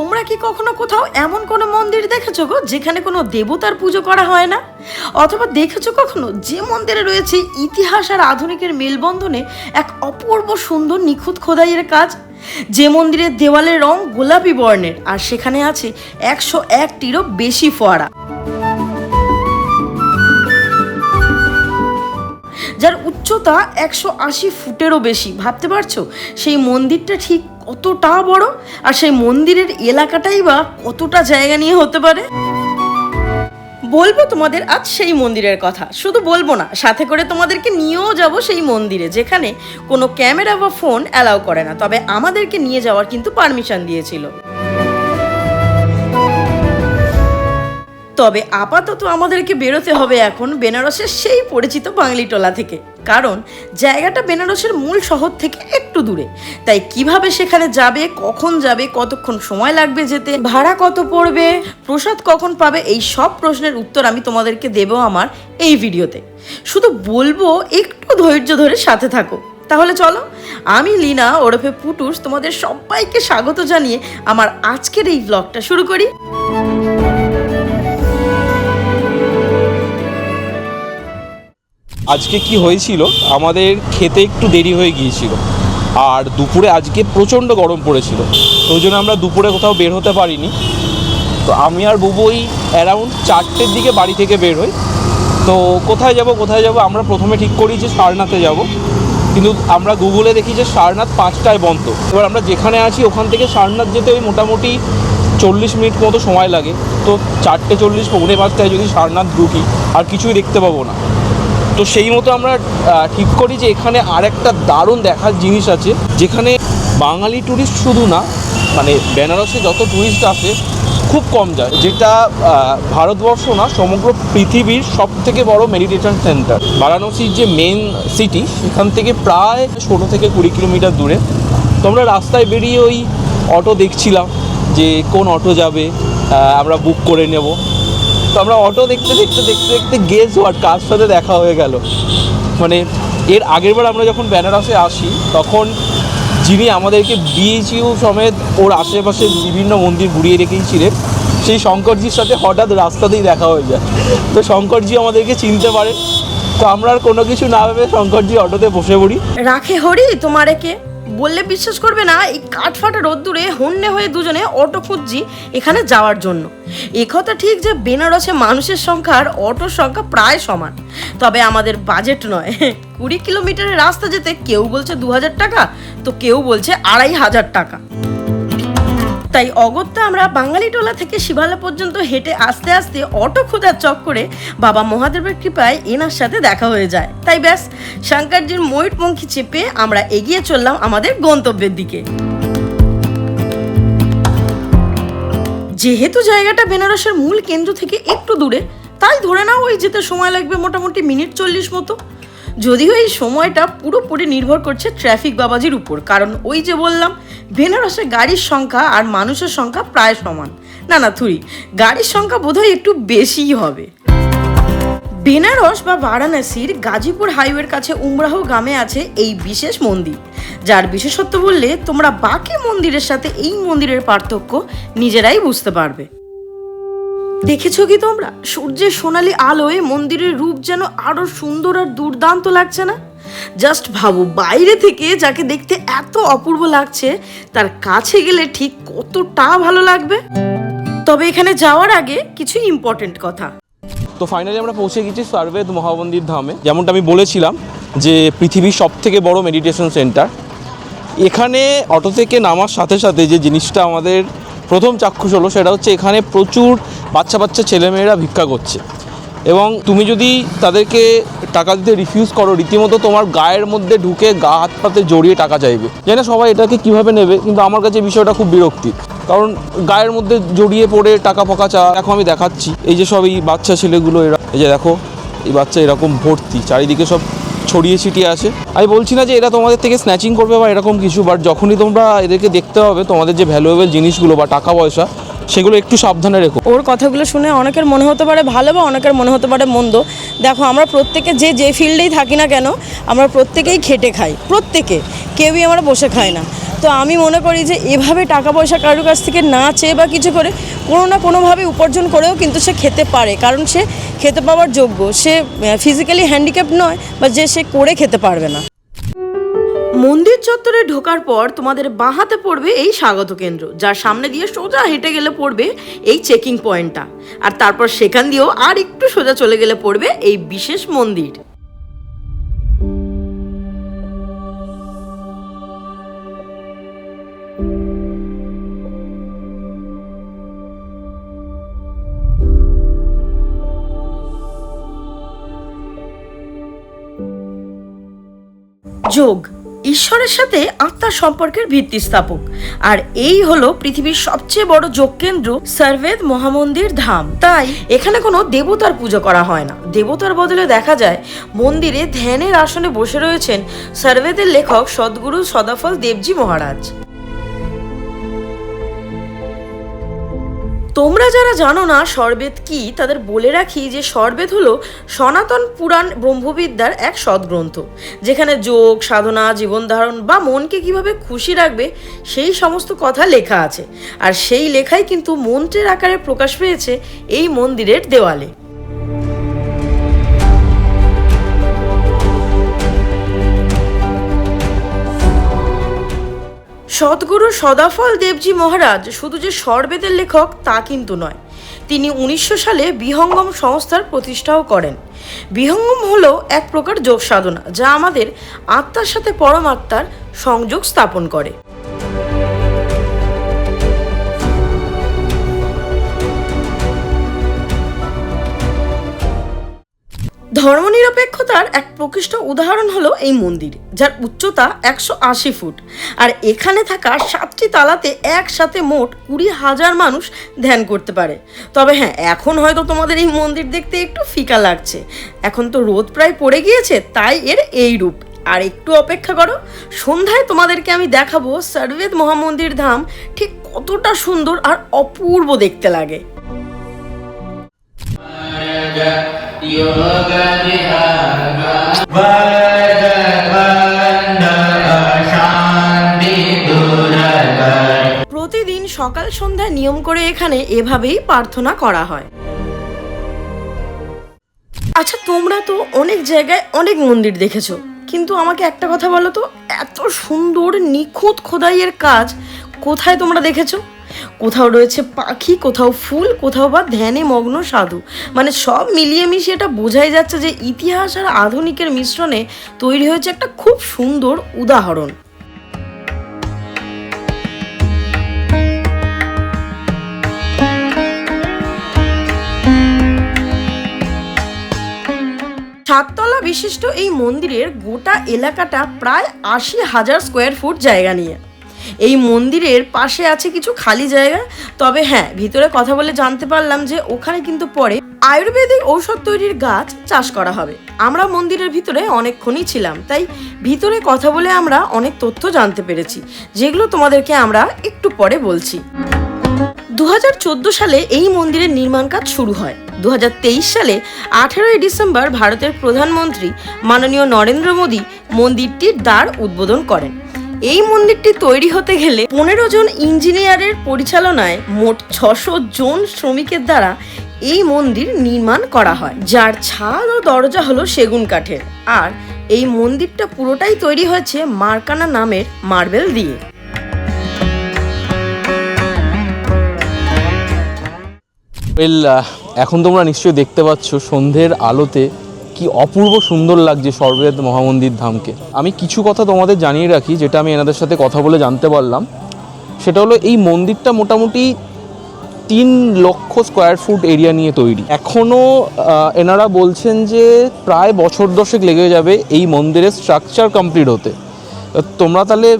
তোমরা কি কখনো কোথাও এমন কোনো মন্দির দেখেছ গো, যেখানে কোনো দেবতার পুজো করা হয় না? অথবা দেখেছ কখনো যে মন্দিরে রয়েছে ইতিহাস আর আধুনিকের মেলবন্ধনে এক অপূর্ব সুন্দর নিখুঁত খোদাইয়ের কাজ? যে মন্দিরের দেওয়ালের রং গোলাপি বর্ণের, আর সেখানে আছে একশো একটিরও বেশি ফোয়ারা। যার উচ্চতা একশো আশি ফুটেরও বেশি, ভাবতে পারছ? সেই মন্দিরটা ঠিক কতটা বড়? আর সেই মন্দিরের এলাকাটাই বা কতটা জায়গা নিয়ে হতে পারে? বলব তোমাদের আজ সেই মন্দিরের কথা। শুধু বলব না, সাথে করে তোমাদেরকে নিয়েও যাব সেই মন্দিরে, যেখানে কোনো ক্যামেরা বা ফোন অ্যালাউ করে না। তবে আমাদেরকে নিয়ে যাওয়ার কিন্তু পারমিশন দিয়েছিল। তবে আপাতত আমাদেরকে বেরোতে হবে এখন বেনারসের সেই পরিচিত বাংলিটোলা থেকে। কারণ জায়গাটা বেনারসের মূল শহর থেকে একটু দূরে। তাই কীভাবে সেখানে যাবে, কখন যাবে, কতক্ষণ সময় লাগবে যেতে, ভাড়া কত পড়বে, প্রসাদ কখন পাবে, এই সব প্রশ্নের উত্তর আমি তোমাদেরকে দেবো আমার এই ভিডিওতে। শুধু বলব, একটু ধৈর্য ধরে সাথে থাকো। তাহলে চলো, আমি লিনা ওরফে পুটুস তোমাদের সবাইকে স্বাগত জানিয়ে আমার আজকের এই ব্লগটা শুরু করি। আজকে কি হয়েছিল? আমাদের খেতে একটু দেরি হয়ে গিয়েছিল। আর দুপুরে আজকে প্রচণ্ড গরম পড়েছিল। তো জন্য আমরা দুপুরে কোথাও বের হতে পারিনি। তো আমি আর বুবু ওই অ্যারাউন্ড চারটের দিকে বাড়ি থেকে বের হই। তো কোথায় যাব কোথায় যাব আমরা প্রথমে ঠিক করি যে সারনাথে যাব। কিন্তু আমরা গুগলে দেখি যে সারনাথ পাঁচটায় বন্ধ। এবার আমরা যেখানে আছি ওখান থেকে সারনাথ যেতে ওই মোটামুটি চল্লিশ মিনিট মতো সময় লাগে। তো চারটে চল্লিশ পৌনে পাঁচটায় যদি সারনাথ ঢুকি, আর কিছুই দেখতে পাবো না। তো সেই মতো আমরা ঠিক করি যে এখানে আরেকটা দারুণ দেখার জিনিস আছে, যেখানে বাঙালি ট্যুরিস্ট শুধু না মানে বেনারসে যত ট্যুরিস্ট আসে, খুব কম যায়। যেটা ভারতবর্ষ না, সমগ্র পৃথিবীর সব থেকে বড় মেডিটেশন সেন্টার বারাণসীর যে মেন সিটি সেখান থেকে প্রায় ষোলো থেকে কুড়ি কিলোমিটার দূরে। তো আমরা রাস্তায় বেরিয়ে ওই অটো দেখছিলাম, যে কোন অটো যাবে আমরা বুক করে নেব। তো আমরা অটো দেখতে দেখতে দেখতে দেখতে গেস হোয়াট কার সাথে দেখা হয়ে গেল? মানে এর আগের বার আমরা যখন বেনারসে আসি, তখন যিনি আমাদেরকে বিএইচইউ সমেত ওর আশেপাশে বিভিন্ন মন্দির ঘুরিয়ে রেখেছিলেন, সেই শঙ্করজির সাথে হঠাৎ রাস্তাতেই দেখা হয়ে যায়। তো শঙ্করজি আমাদেরকে চিনতে পারে। তো আমরা আর কোনো কিছু না ভেবে শঙ্করজি অটোতে বসে পড়ি। রাখে হরি, তোমারে কে? বললে বিশ্বাস করবে না, এই কাঠফাটা রোদ্দুরে হন্যে হয়ে দুজনে অটো খুঁজছি এখানে যাওয়ার জন্য। একথা কথা ঠিক যে বেনারসে মানুষের সংখ্যার অটোর সংখ্যা প্রায় সমান। তবে আমাদের বাজেট নয়। কুড়ি কিলোমিটারের রাস্তা যেতে কেউ বলছে দু হাজার টাকা, তো কেউ বলছে আড়াই হাজার টাকা। তাই অগত্যা আমরা বাঙালিটোলা থেকে শিবালা পর্যন্ত হেঁটে আস্তে আস্তে অটো খোঁজার চক্করে বাবা মহাদেবের কৃপায় এনার সাথে দেখা হয়ে যায়। তাই ব্যাস, শঙ্করজির ময়ূরপঙ্খী চেপে আমরা এগিয়ে চললাম আমাদের গন্তব্যের দিকে। যেহেতু জায়গাটা বেনারসের মূল কেন্দ্র থেকে একটু দূরে, তাই ধরে নাও ওই যেতে সময় লাগবে মোটামুটি মিনিট চল্লিশ মতো। যদিও এই সময়টা পুরোপুরি নির্ভর করছে ট্রাফিক বাবাজির উপর, কারণ ওই যে বললাম বেনারসে গাড়ির সংখ্যা আর মানুষের সংখ্যা প্রায় সমান। না না, থুরি। গাড়ির সংখ্যা বোধহয় একটু বেশিই হবে। বেনারস বা বারাণসীর গাজীপুর হাইওয়ের কাছে উমরাহ গ্রামে আছে এই বিশেষ মন্দির। যার বিশেষত্ব বললে তোমরা বাকি মন্দিরের সাথে এই মন্দিরের পার্থক্য নিজেরাই বুঝতে পারবে। দেখেছ কি তোমরা? সূর্যের সোনালি আলোয় মন্দিরের রূপ যেন আরও সুন্দর আর দুর্দান্ত লাগছে না? জাস্ট ভাবো, বাইরে থেকে যাকে দেখতে এত অপূর্ব লাগছে, তার কাছে গেলে ঠিক কতটা ভালো লাগবে? তবে এখানে যাওয়ার আগে কিছু ইম্পর্টেন্ট কথা। তো ফাইনালি আমরা পৌঁছে গেছি সার্ভেদ মহাবন্দির ধামে। যেমনটা আমি বলেছিলাম যে পৃথিবীর সব থেকে বড় মেডিটেশন সেন্টার এখানে অটো থেকে নামার সাথে সাথে যে জিনিসটা আমাদের প্রথম চাক্ষুষ হলো, সেটা হচ্ছে এখানে প্রচুর বাচ্চা বাচ্চা ছেলেমেয়েরা ভিক্ষা করছে। এবং তুমি যদি তাদেরকে টাকা দিতে রিফিউজ করো, রীতিমতো তোমার গায়ের মধ্যে ঢুকে গা, হাত, পাতে জড়িয়ে টাকা চাইবে। জানি সবাই এটাকে কীভাবে নেবে, কিন্তু আমার কাছে বিষয়টা খুব বিরক্তি। কারণ গায়ের মধ্যে জড়িয়ে পড়ে টাকা পকা চা এখন আমি দেখাচ্ছি। এই যে সব এই বাচ্চা ছেলেগুলো এরা, এই যে দেখো, এই বাচ্চা এরকম ভর্তি, চারিদিকে সব ছড়িয়ে ছিটিয়ে আছে আমি বলছি না যে এরা তোমাদের থেকে স্ন্যাচিং করবে বা এরকম কিছু বাট যখনই তোমরা এদেরকে দেখতে হবে, তোমাদের যে ভ্যালুয়েবল জিনিসগুলো বা টাকা পয়সা সেগুলো একটু সাবধানে রেখো। ওর কথাগুলো শুনে অনেকের মনে হতে পারে ভালো বা অনেকের মনে হতে পারে মন্দ। দেখো, আমরা প্রত্যেকে যে যে ফিল্ডেই থাকি না কেন, আমরা প্রত্যেকেই খেটে খাই। প্রত্যেকে। কেউই আমরা বসে খাই না। তো আমি মনে করি যে, এভাবে টাকা পয়সা কারোর কাছ থেকে না চেয়ে বা কিছু করে কোনো না কোনোভাবে উপার্জন করেও কিন্তু সে খেতে পারে। কারণ সে খেতে পাওয়ার যোগ্য। সে ফিজিক্যালি হ্যান্ডিক্যাপ নয় বা যে সে করে খেতে পারবে না। মন্দির চত্বরে ঢোকার পর তোমাদের বাঁহাতে পড়বে এই স্বাগত কেন্দ্র, যার সামনে দিয়ে সোজা হেঁটে গেলে পড়বে এই চেকিং পয়েন্টটা আর তারপর সেখান দিয়েও আর একটু সোজা চলে গেলে পড়বে এই বিশেষ মন্দির। যোগ ঈশ্বরের সাথে আত্মার সম্পর্কের ভিত্তি স্থাপক। আর এই হলো পৃথিবীর সবচেয়ে বড় যোগ কেন্দ্র সর্বেদ মহামন্দির ধাম। তাই এখানে কোনো দেবতার পুজো করা হয় না। দেবতার বদলে দেখা যায়, মন্দিরে ধ্যানের আসনে বসে রয়েছেন সর্বেদের লেখক সদ্গুরু সদাফল দেবজি মহারাজ। তোমরা যারা জানো না সর্বেদ কি, তাদের বলে রাখি যে সর্বেদ হলো সনাতন পুরাণ ব্রহ্মবিদ্যার এক সদ্গ্রন্থ, যেখানে যোগ, সাধনা, জীবন ধারণ বা মনকে কীভাবে খুশি রাখবে সেই সমস্ত কথা লেখা আছে। আর সেই লেখাই কিন্তু মন্ত্রের আকারে প্রকাশ পেয়েছে এই মন্দিরের দেওয়ালে। সদ্গুরু সদাফল দেবজি মহারাজ শুধু যে সরবেদের লেখক তা কিন্তু নয়। তিনি উনিশশো সালে বিহঙ্গম সংস্থার প্রতিষ্ঠাও করেন। বিহঙ্গম হল এক প্রকার যোগ সাধনা যা আমাদের আত্মার সাথে পরমাত্মার সংযোগ স্থাপন করে। ধর্মনিরপেক্ষতার এক প্রকৃষ্ট উদাহরণ হলো এই মন্দির, যার উচ্চতা একশো আশি ফুট। আর এখানে থাকা সাতটি তালাতে একসাথে মোট কুড়ি হাজার মানুষ ধ্যান করতে পারে। তবে হ্যাঁ এখন হয়তো তোমাদের এই মন্দির দেখতে একটু ফিকা লাগছে। এখন তো রোদ প্রায় পড়ে গিয়েছে, তাই এর এই রূপ। আর একটু অপেক্ষা করো, সন্ধ্যায় তোমাদেরকে আমি দেখাবো সর্বেদ মহামন্দির ধাম ঠিক কতটা সুন্দর আর অপূর্ব দেখতে লাগে। প্রতিদিন সকাল সন্ধ্যা নিয়ম করে এখানে এভাবেই প্রার্থনা করা হয়। আচ্ছা তোমরা তো অনেক জায়গায় অনেক মন্দির দেখেছ, কিন্তু আমাকে একটা কথা বলো তো, এত সুন্দর নিখুঁত খোদাইয়ের কাজ কোথায় তোমরা দেখেছ? কোথাও রয়েছে পাখি, কোথাও ফুল, কোথাও বা ধ্যানে মগ্ন সাধু। মানে সব মিলিয়ে মিশিয়ে এটা বোঝাই যাচ্ছে যে ইতিহাস আর আধুনিকের মিশ্রণে তৈরি হয়েছে একটা খুব সুন্দর উদাহরণ। সাততলা বিশিষ্ট এই মন্দিরের গোটা এলাকাটা প্রায় আশি হাজার স্কোয়ার ফুট জায়গা নিয়ে। এই মন্দিরের পাশে আছে কিছু খালি জায়গা। তবে হ্যাঁ ভিতরে কথা বলে জানতে পারলাম যে ওখানে কিন্তু পরে আয়ুর্বেদিক ঔষধ তৈরির গাছ চাষ করা হবে। আমরা মন্দিরের ভিতরে অনেকক্ষণই ছিলাম, তাই ভিতরে কথা বলে আমরা অনেক তথ্য জানতে পেরেছি, যেগুলো তোমাদেরকে আমরা একটু পরে বলছি। দু হাজার চোদ্দ সালে এই মন্দিরের নির্মাণ কাজ শুরু হয়। দু হাজার তেইশ সালে আঠেরোই ডিসেম্বর ভারতের প্রধানমন্ত্রী মাননীয় নরেন্দ্র মোদী মন্দিরটির দ্বার উদ্বোধন করেন। এই মন্দিরটি তৈরি হতে গেলে পনেরো জন ইঞ্জিনিয়ারের পরিচালনায় মোট ছশো জন শ্রমিকের দ্বারা এই মন্দির নির্মাণ করা হয়। যার ছাদ ও দরজা হলো সেগুন কাঠের। আর এই মন্দিরটা পুরোটাই তৈরি হয়েছে মার্কানা নামের মার্বেল দিয়ে। এখন তোমরা নিশ্চয়ই দেখতে পাচ্ছ সন্ধ্যের আলোতে কি অপূর্ব সুন্দর লাগছে সর্বেদ মহামন্দির ধামকে। আমি কিছু কথা তোমাদের জানিয়ে রাখি, যেটা আমি এনাদের সাথে কথা বলে জানতে পারলাম। সেটা হলো এই মন্দিরটা মোটামুটি তিন লক্ষ স্কোয়ার ফুট এরিয়া নিয়ে তৈরি। এখনও এনারা বলছেন যে প্রায় বছর দশেক লেগে যাবে এই মন্দিরের স্ট্রাকচার কমপ্লিট হতে। তোমরা তাহলে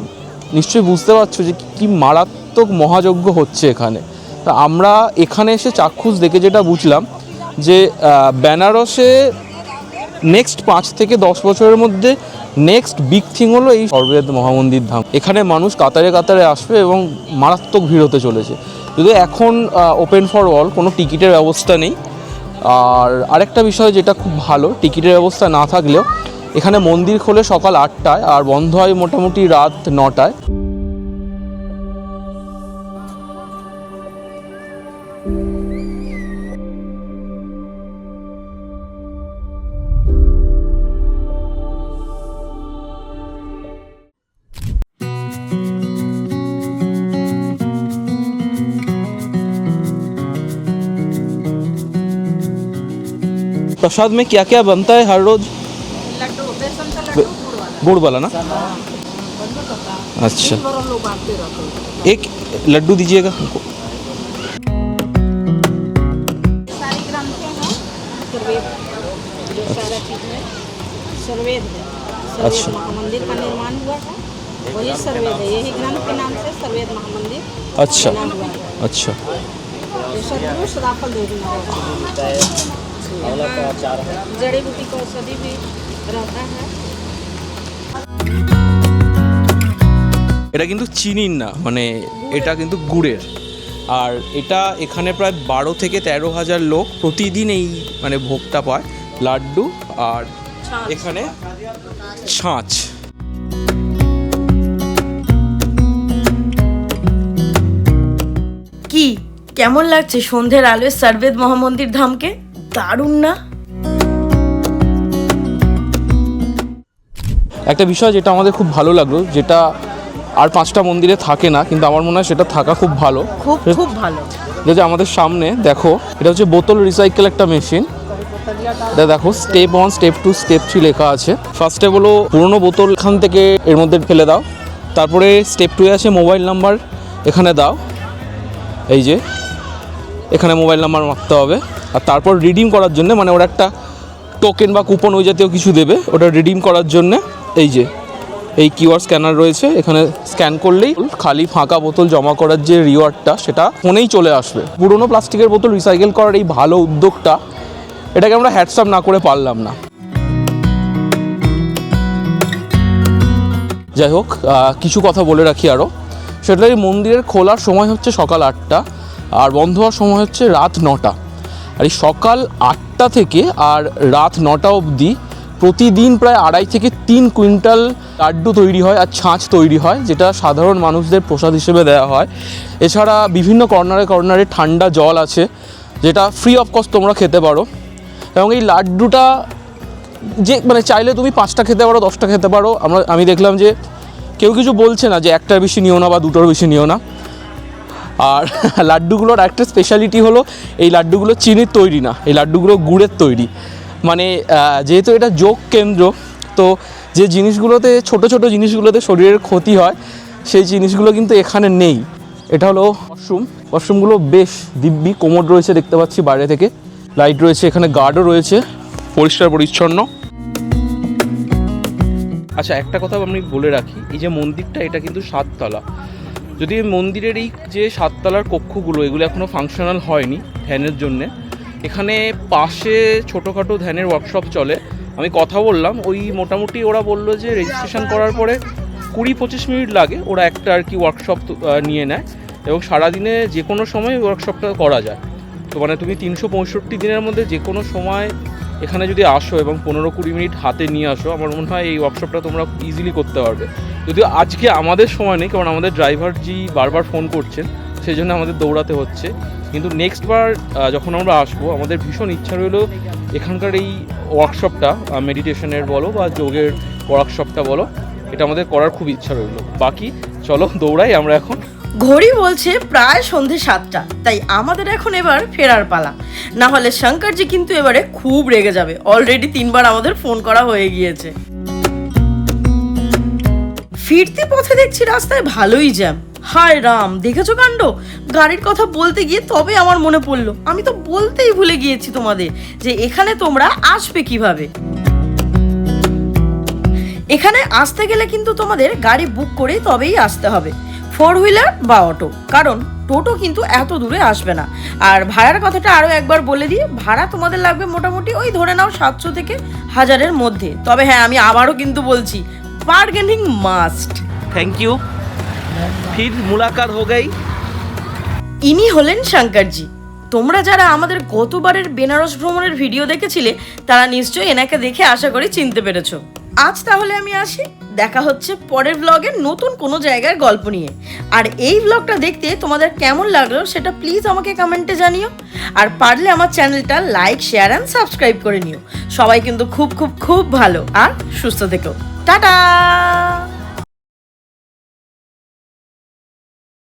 নিশ্চয়ই বুঝতে পারছ যে কি মারাত্মক মহাযজ্ঞ হচ্ছে এখানে। তা আমরা এখানে এসে চাক্ষুষ দেখে যেটা বুঝলাম যে বেনারসে নেক্সট পাঁচ থেকে দশ বছরের মধ্যে নেক্সট বিগ থিং হলো এই সর্বেদ মহামন্দির ধাম। এখানে মানুষ কাতারে কাতারে আসবে এবং মারাত্মক ভিড় হতে চলেছে। যদিও এখন ওপেন ফর অল কোনো টিকিটের ব্যবস্থা নেই। আর আরেকটা বিষয় যেটা খুব ভালো, টিকিটের ব্যবস্থা না থাকলেও এখানে মন্দির খোলে সকাল আটটায় আর বন্ধ হয় মোটামুটি রাত নটায়। प्रसाद में क्या क्या बनता है हर रोज? गुड़ वाला। ना? अच्छा। एक लड्डू दीजिएगा हमको। अच्छा।, अच्छा। मंदिर का निर्माण हुआ वही सर्वेद है। यही ग्रंथ के नाम से सर्वेद महामंदिर अच्छा। अच्छा। ये सदगुरु सदाफल देवी महाराज यहाँ जड़ी बूटी का औषधि भी रहता है এটা কিন্তু চিনির না মানে এটা কিন্তু গুড়ের আর এটা এখানে প্রায় বারো থেকে তেরো হাজার লোক প্রতিদিন এই মানে ভোগটা পায় লাড্ডু আর এখানে ছাঁচ কি কেমন লাগছে সন্ধ্যের আলোয় সার্বেদ মহামন্দির ধামকে দারুণ না? একটা বিষয় যেটা আমাদের খুব ভালো লাগল যেটা আর পাঁচটা মন্দিরে থাকে না কিন্তু আমার মনে হয় সেটা থাকা খুব ভালো। খুব খুব ভালো। যে আমাদের সামনে দেখো এটা হচ্ছে বোতল রিসাইকেল একটা মেশিন এটা দেখো step one step two step three লেখা আছে। ফার্স্টে হলো পুরোনো বোতল এখান থেকে এর মধ্যে ফেলে দাও। তারপরে স্টেপ টু আছে মোবাইল নাম্বার এখানে দাও। এই যে এখানে মোবাইল নাম্বার মারতে হবে। আর তারপর রিডিম করার জন্য মানে ওরা একটা টোকেন বা কুপন ওই জাতীয় কিছু দেবে। ওটা রিডিম করার জন্য, এই যে, এই কিউআর স্ক্যানার রয়েছে। এখানে স্ক্যান করলেই খালি ফাঁকা বোতল জমা করার যে রিওয়ার্ডটা সেটা ফোনেই চলে আসবে। পুরোনো প্লাস্টিকের বোতল রিসাইকেল করার এই ভালো উদ্যোগটা, এটাকে আমরা হ্যাটসঅ্যাপ না করে পারলাম না। যাই হোক কিছু কথা বলে রাখি আরও সেটা এই মন্দিরের খোলার সময় হচ্ছে সকাল আটটা। আর বন্ধ হওয়ার সময় হচ্ছে রাত নটা। আর এই সকাল আটটা থেকে আর রাত নটা অবধি প্রতিদিন প্রায় আড়াই থেকে তিন কুইন্টাল লাড্ডু তৈরি হয় আর ছাঁচ তৈরি হয়, যেটা সাধারণ মানুষদের প্রসাদ হিসেবে দেওয়া হয়। এছাড়া বিভিন্ন কর্নারে কর্নারে ঠান্ডা জল আছে, যেটা ফ্রি অফ কস্ট তোমরা খেতে পারো। এবং এই লাড্ডুটা যে মানে চাইলে তুমি পাঁচটা খেতে পারো, দশটা খেতে পারো। আমরা, আমি দেখলাম যে কেউ কিছু বলছে না যে একটার বেশি নিও না বা দুটোর বেশি নিও না। আর লাড্ডুগুলোর একটা স্পেশালিটি হলো এই লাড্ডুগুলো চিনির তৈরি না, এই লাড্ডুগুলো গুড়ের তৈরি। মানে যেহেতু এটা যোগ কেন্দ্র, তো যে জিনিসগুলোতে, ছোট ছোট জিনিসগুলোতে শরীরের ক্ষতি হয়, সেই জিনিসগুলো কিন্তু এখানে নেই। এটা হলো ওয়াশরুম ওয়াশরুমগুলো বেশ দিব্যি, কোমর রয়েছে দেখতে পাচ্ছি বাইরে থেকে। লাইট রয়েছে, এখানে গার্ডও রয়েছে। পরিষ্কার, পরিচ্ছন্ন। আচ্ছা একটা কথা আমি বলে রাখি, এই যে মন্দিরটা, এটা কিন্তু সাততলা। যদি মন্দিরের এই যে সাততলার কক্ষগুলো, এগুলো এখনও ফাংশনাল হয়নি ধ্যানের জন্যে, এখানে পাশে ছোটোখাটো ধ্যানের ওয়ার্কশপ চলে। আমি কথা বললাম, ওই মোটামুটি ওরা বলল যে রেজিস্ট্রেশন করার পরে কুড়ি পঁচিশ মিনিট লাগে, ওরা একটা আর কি ওয়ার্কশপ নিয়ে নেয়। এবং সারাদিনে যে কোনো সময় ওয়ার্কশপটা করা যায়। তো মানে তুমি তিনশো পঁয়ষট্টি দিনের মধ্যে যে কোনো সময় এখানে যদি আসো এবং পনেরো কুড়ি মিনিট হাতে নিয়ে আসো, আমার মনে হয় এই ওয়ার্কশপটা তোমরা ইজিলি করতে পারবে। যদিও আজকে আমাদের সময় নেই, কারণ আমাদের ড্রাইভার জি বারবার ফোন করছেন সেই জন্য আমাদের দৌড়াতে হচ্ছে। কিন্তু নেক্সট বার যখন আমরা আসব, আমাদের ভীষণ ইচ্ছা রইল এখানকার এই ওয়ার্কশপটা মেডিটেশনের বলো বা যোগের ওয়ার্কশপটা বলো, এটা আমাদের করার খুব ইচ্ছা রইল। বাকি, চলো, দৌড়াই আমরা এখন। ঘড়ি বলছে প্রায় সন্ধে সাতটা, তাই আমাদের এখন এবার ফেরার পালা। না হলে শঙ্করজি কিন্তু এবারে খুব রেগে যাবে। অলরেডি তিনবার আমাদের ফোন করা হয়ে গিয়েছে। ফিরতি পথে দেখছি রাস্তায় ভালোই জ্যাম হায় রাম, দেখেছ কাণ্ড? গাড়ির কথা বলতে গিয়ে তবে আমার মনে পড়ল। আমি তো বলতেই ভুলে গিয়েছি তোমাদের যে এখানে তোমরা আসবে কীভাবে। এখানে আসতে গেলে কিন্তু তোমাদের গাড়ি বুক করে তবেই আসতে হবে। ফোর হুইলার বা অটো। কারণ টোটো কিন্তু এত দূরে আসবে না। আর ভাড়ার কথাটা আরও একবার বলে দিই ভাড়া তোমাদের লাগবে মোটামুটি ওই ধরে নাও সাতশো থেকে হাজারের মধ্যে। তবে হ্যাঁ আমি আবারও কিন্তু বলছি বার্গেনিং মাস্ট থ্যাংক ইউ ফির মুলাকাত হো গই ইনি হলেন শঙ্করজি। তোমরা যারা আমাদের গতবারের বেনারস ভ্রমণের ভিডিও দেখেছিলে তারা নিশ্চয়ই এনাকে দেখে আশা করি চিনতে পেরেছ। আজ তাহলে আমি আসি। দেখা হচ্ছে পরের ব্লগের নতুন কোনো জায়গার গল্প নিয়ে। আর এই ব্লগটা দেখতে তোমাদের কেমন লাগল সেটা প্লিজ আমাকে কমেন্টে জানিও। আর পারলে আমার চ্যানেলটা লাইক শেয়ার অ্যান্ড সাবস্ক্রাইব করে নিও। সবাই কিন্তু খুব খুব খুব ভালো। আর সুস্থ থেকো। টাটা!